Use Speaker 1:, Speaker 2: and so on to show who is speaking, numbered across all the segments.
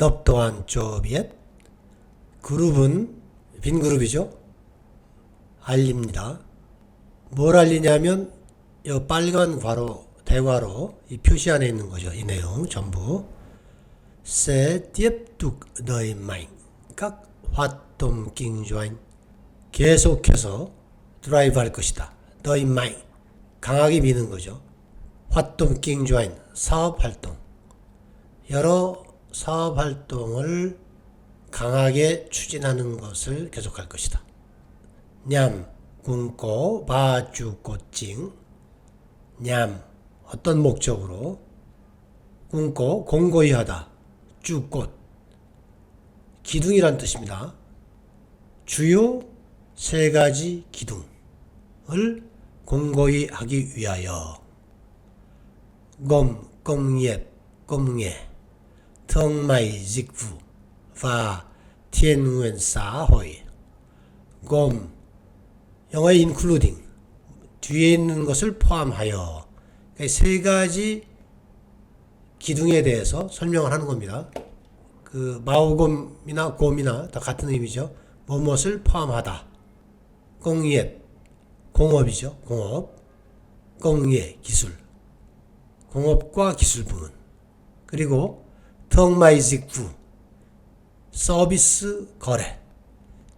Speaker 1: 덥 또한 쪼비엣 그룹은 빈 그룹이죠. 알립니다. 뭘 알리냐면 이 빨간 괄호 대괄호 이 표시 안에 있는 거죠. 이 내용 전부 đẩy mạnh các hoạt động kinh doanh 계속해서 드라이브 할 것이다. đẩy mạnh 강하게 미는 거죠. kinh doanh 사업 활동 여러 사업 활동을 강하게 추진하는 것을 계속할 것이다. 냠, 굶고, 바주, 꽃징. 냠, 어떤 목적으로? 굶고, 공고히 하다. 쭈꽃. 기둥이란 뜻입니다. 주요 세 가지 기둥을 공고히 하기 위하여. nghiệp, công nghệ, thương mại dịch vụ và thiên nguyện xã hội. gồm 영어의 including 뒤에 있는 것을 포함하여 그세 가지 기둥에 대해서 설명을 하는 겁니다. 그 마오곰이나 곰이나 다 같은 의미죠. 무엇을 포함하다. 공예 공업이죠. 공업. 공예 기술. 공업과 기술 부문. 그리고 텅마이직부 서비스 거래.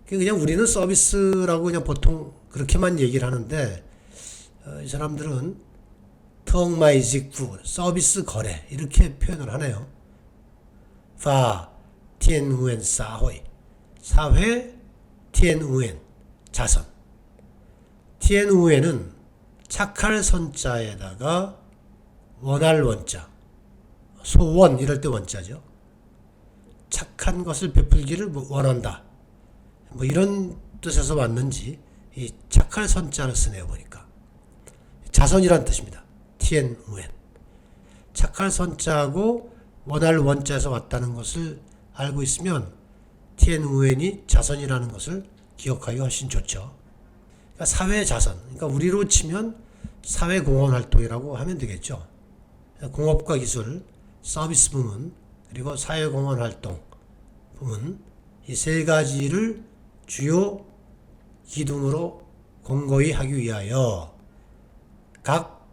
Speaker 1: 그냥 우리는 서비스라고 그냥 보통 그렇게만 얘기를 하는데 어, 이 사람들은 텅마이직부 서비스 거래 이렇게 표현을 하네요. 파 티엔우엔 사회 사회 티엔우엔 자선 티엔우엔은 착할 선자에다가 원할 원자 소원 이럴 때 원자죠. 착한 것을 베풀기를 뭐 원한다. 뭐 이런 뜻에서 왔는지 이 착할 선자를 쓰네요 보니까 자선이란 뜻입니다. 티엔 우엔 착할 선자하고 원할 원자에서 왔다는 것을 알고 있으면 티엔 우엔이 자선이라는 것을 기억하기 훨씬 좋죠. 그러니까 사회 자선. 그러니까 우리로 치면 사회 공헌 활동이라고 하면 되겠죠. 공업과 기술, 서비스 부문, 그리고 사회 공헌 활동 부문 이 세 가지를 주요 기둥으로 공고히 하기 위하여 각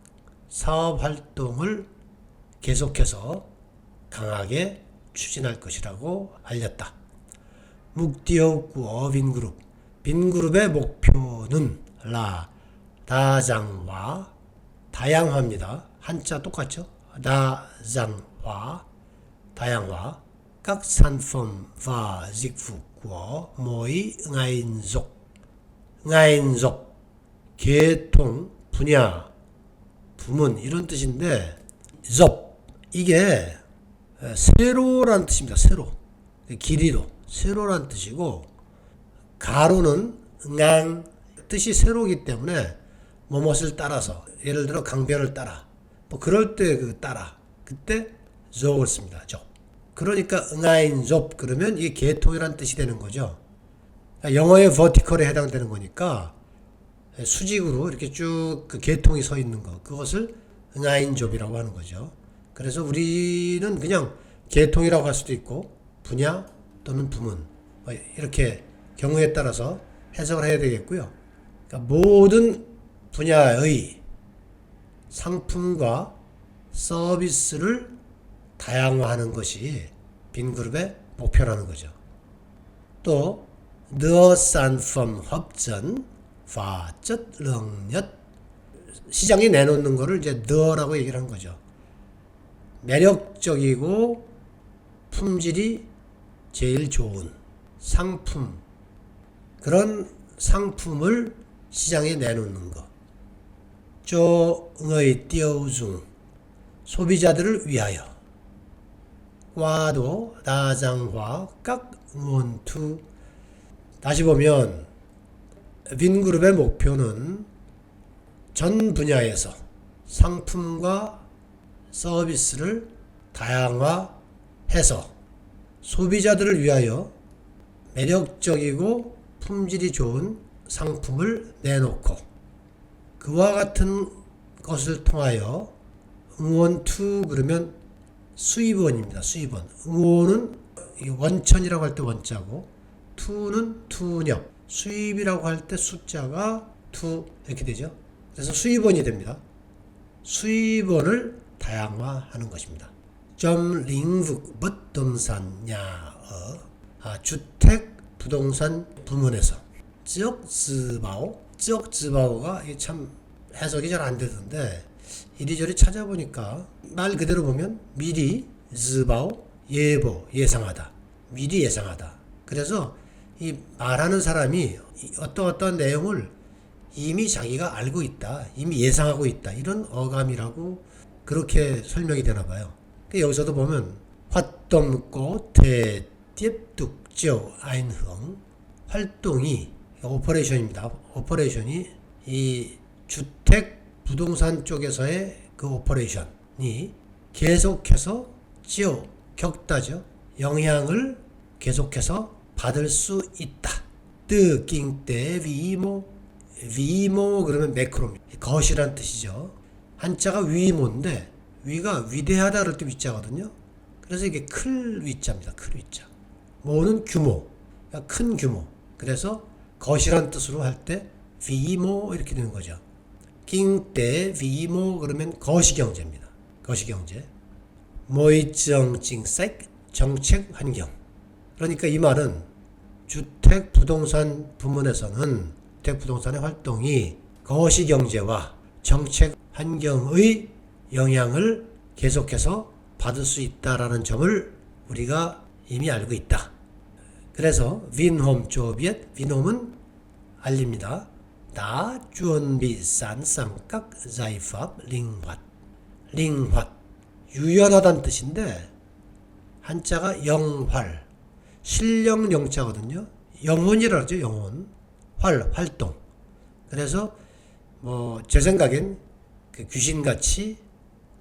Speaker 1: 사업 활동을 계속해서 강하게 추진할 것이라고 알렸다. 묵디오구어 빈그룹 빈그룹의 목표는 라 다장화 다양화입니다. 한자 똑같죠? 다장 화 다양화 các sản phẩm và dịch vụ 계통 분야 부문 이런 뜻인데 접 이게 세로란 뜻입니다. 세로 길이로 세로란 뜻이고 가로는 강 뜻이 세로기 때문에 뭐뭇을 따라서 예를 들어 강변을 따라 뭐 그럴 때 그 따라 그때 적을 씁니다. 적 그러니까 응아인 좁 그러면 이게 계통이란 뜻이 되는 거죠. 그러니까 영어의 vertical에 해당되는 거니까 수직으로 이렇게 쭉그 계통이 서 있는 거 그것을 응아인 좁이라고 하는 거죠. 그래서 우리는 그냥 계통이라고 할 수도 있고 분야 또는 부문 뭐 이렇게 경우에 따라서 해석을 해야 되겠고요. 그러니까 모든 분야의 상품과 서비스를 다양화하는 것이 빈그룹의 목표라는 거죠. 또 đưa sản phẩm hấp dẫn và chất lượng nhất 시장에 내놓는 거를 이제 the라고 얘기를 한 거죠. 매력적이고 품질이 제일 좋은 상품 그런 상품을 시장에 내놓는 것. 쪼의 띄우중 소비자들을 위하여 과도 다장화 각 원투. 다시 보면 빈그룹의 목표는 전 분야에서 상품과 서비스를 다양화해서 소비자들을 위하여 매력적이고 품질이 좋은 상품을 내놓고 그와 같은 것을 통하여 응원 투 그러면 수입원입니다. 수입원. 이 원천이라고 할 때 원자고 투는 투nhập 수입이라고 할 때 숫자가 투 이렇게 되죠. 그래서 수입원이 됩니다. 수입원을 다양화하는 것입니다. 점 링북 nhà ở 아, 주택 부동산 부문에서 지역 즈바오 지역 즈바오가 참 해석이 잘 안 되던데 이리저리 찾아보니까 말 그대로 보면 미리 즈바오 예보 예상하다. 미리 예상하다. 그래서 이 말하는 사람이 이 어떤 어떤 내용을 이미 자기가 알고 있다 이미 예상하고 있다 이런 어감이라고 그렇게 설명이 되나 봐요. 그 여기서도 보면 활동고 대tiếp tục 활동이 오퍼레이션입니다. 오퍼레이션이 이 주택 부동산 쪽에서의 그 오퍼레이션이 계속해서 지어 겪다죠. 영향을 계속해서 받을 수 있다. 뜨깅 때 위모 위모 그러면 매크로입니다. 거시란 뜻이죠. 한자가 위모인데 위가 위대하다 그럴 때 위자거든요. 그래서 이게 클 위자입니다. 클 위자. 모는 규모, 그러니까 큰 규모. 그래서 거시란 뜻으로 할 때 위모 이렇게 되는 거죠. 낑때 위모 그러면 거시경제입니다. 거시경제. 모이정징색 정책 환경. 그러니까 이 말은 주택 부동산 부문에서는 주택 부동산의 활동이 거시경제와 정책 환경의 영향을 계속해서 받을 수 있다라는 점을 우리가 이미 알고 있다. 그래서 윈홈 조비엣 윈홈은 알립니다. 다 준비 산상각 자이팝 링화 링화 유연하다는 뜻인데 한자가 영활 실령 영자거든요. 영혼이라 그러죠. 영혼 활 활동. 그래서 뭐 제 생각엔 그 귀신같이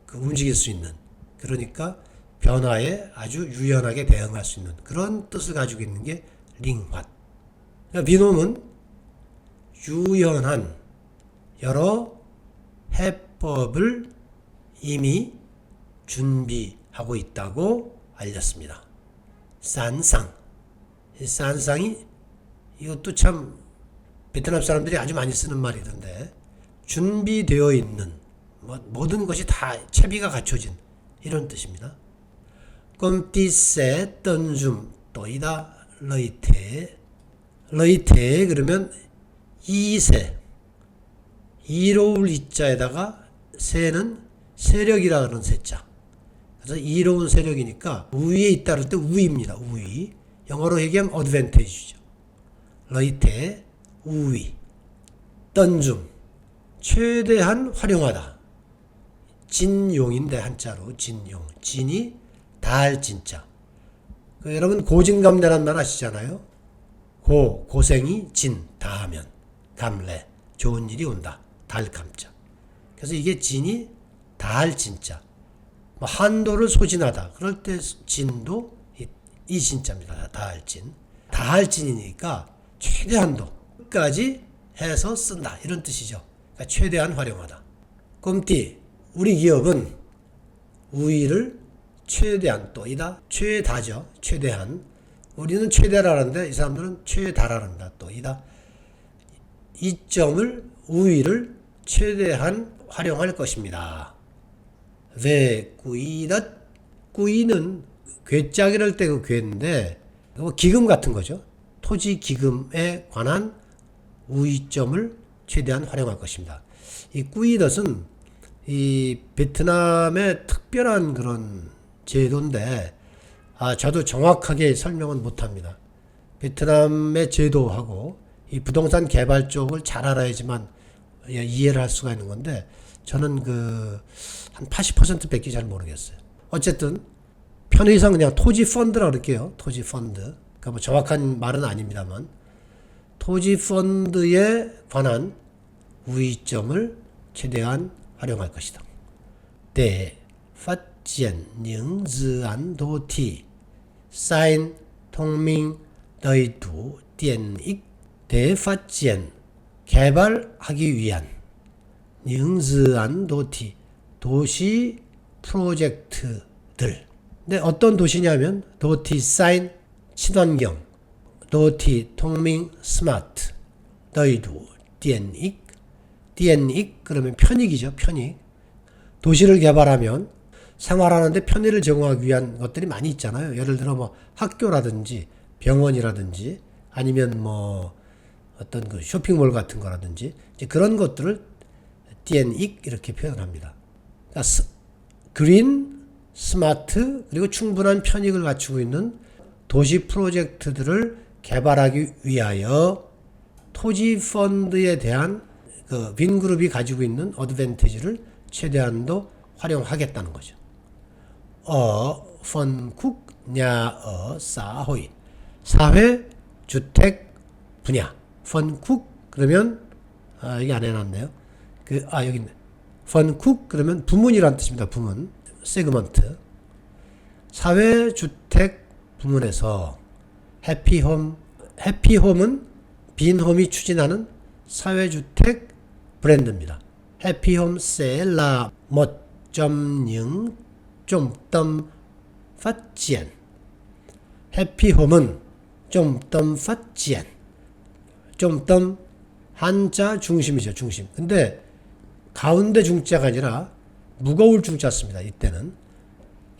Speaker 1: 그 움직일 수 있는 그러니까 변화에 아주 유연하게 대응할 수 있는 그런 뜻을 가지고 있는 게 링화. 그러니까 비놈은 유연한 여러 해법을 이미 준비하고 있다고 알렸습니다. 산상. 이 산상이 이것도 참 베트남 사람들이 아주 많이 쓰는 말이던데 준비되어 있는 뭐 모든 것이 다 채비가 갖춰진 이런 뜻입니다. 꼼띠세 던줌 또이다 러이테 러이테 그러면 이세. 이로울 이자에다가 세는 세력이라 는 세자. 그래서 이로운 세력이니까 우위에 있다를 때 우위입니다 우위. 영어로 얘기하면 어드밴테이지죠. 러이테 우위. 던줌 최대한 활용하다. 진용인데 한자로 진용. 진이 다할 진짜 그 여러분 고진감래란 말 아시잖아요? 고 고생이 진 다하면 감래 좋은 일이 온다. 달 감자. 그래서 이게 진이 다할 진짜. 뭐 한도를 소진하다. 그럴 때 진도 이, 이 진짜입니다. 다할 진. 다할 진이니까 최대한도 끝까지 해서 쓴다. 이런 뜻이죠. 그러니까 최대한 활용하다. 꼼띠 우리 기업은 우위를 최대한 또 이다. 최다죠. 최대한. 우리는 최대라는데 이 사람들은 최다라는다. 또 이다 이점을 우위를 최대한 활용할 것입니다. 왜 꾸이덧 꾸이는 괴짜기를 때그 괴인데 뭐 기금 같은 거죠. 토지 기금에 관한 우위점을 최대한 활용할 것입니다. 이 꾸이덧은 이 베트남의 특별한 그런 제도인데 아 저도 정확하게 설명은 못합니다. 베트남의 제도하고 이 부동산 개발 쪽을 잘 알아야지만 이해를 할 수가 있는 건데 저는 그 한 80%밖에 잘 모르겠어요. 어쨌든 편의상 그냥 토지 펀드라 그럴게요. 토지 펀드. 그러니까 뭐 정확한 말은 아닙니다만 토지 펀드에 관한 우위점을 최대한 활용할 것이다. tiện ích triển 개발하기 위한 đô thị 도시 프로젝트들 근데 어떤 도시냐면 도티 사인 친환경, 도티 통민 스마트, 너희도 디엔익, 디엔익 그러면 편익이죠 편익. 도시를 개발하면 생활하는데 편의를 제공하기 위한 것들이 많이 있잖아요. 예를 들어 뭐 학교라든지 병원이라든지 아니면 뭐 어떤 그 쇼핑몰 같은 거라든지 그런 것들을 디엔익 이렇게 표현합니다. 그러니까 스, 그린, 스마트 그리고 충분한 편익을 갖추고 있는 도시 프로젝트들을 개발하기 위하여 토지 펀드에 대한 그 빈그룹이 가지고 있는 어드밴티지를 최대한도 활용하겠다는 거죠. 어, 펀쿡, 냐어, 사호이. 사회, 주택, 분야. 펀쿡, 그러면, 아, 여기 안 해놨네요. 그, 아, 여기 있네. 펀쿡, 그러면 부문이란 뜻입니다. 부문. 세그먼트. 사회, 주택, 부문에서 해피홈, 해피홈은 빈홈이 추진하는 사회주택 브랜드입니다. 해피홈 셀라 멋점능 좀덤 phát 해피홈은 좀덤 phát 좀덤 한자 중심이죠 중심. 근데 가운데 중자가 아니라 무거울 중자 씁니다. 이때는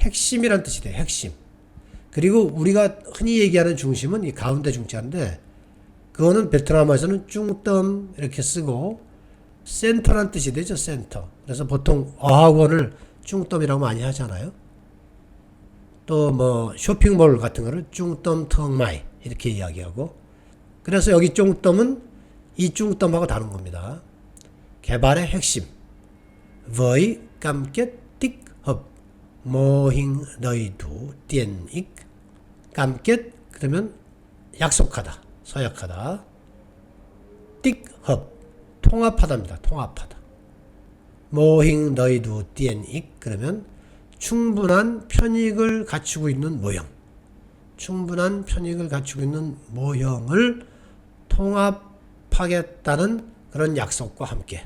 Speaker 1: 핵심이란 뜻이 돼요. 핵심. 그리고 우리가 흔히 얘기하는 중심은 이 가운데 중자인데 그거는 베트남에서는 중덤 이렇게 쓰고 센터란 뜻이 되죠. 센터. 그래서 보통 어학원을 중덤이라고 많이 하잖아요. 또 뭐 쇼핑몰 같은 거를 중덤 텅마이 이렇게 이야기하고 그래서 여기 중덤은 이 중덤하고 다른 겁니다. 개발의 핵심. với cam kết tích hợp 그러면 약속하다 서약하다 띡합 통합하다입니다 통합하다 모행 너희도 띠엔익 그러면 충분한 편익을 갖추고 있는 모형 충분한 편익을 갖추고 있는 모형을 통합하겠다는 그런 약속과 함께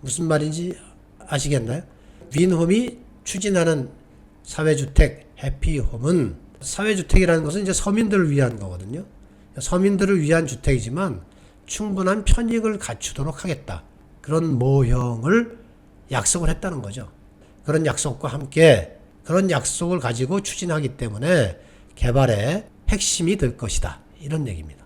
Speaker 1: 무슨 말인지 아시겠나요? 윈홈이 추진하는 사회주택 해피홈은 사회주택이라는 것은 이제 서민들을 위한 거거든요. 서민들을 위한 주택이지만 충분한 편익을 갖추도록 하겠다. 그런 모형을 약속을 했다는 거죠. 그런 약속과 함께 그런 약속을 가지고 추진하기 때문에 개발의 핵심이 될 것이다. 이런 얘기입니다.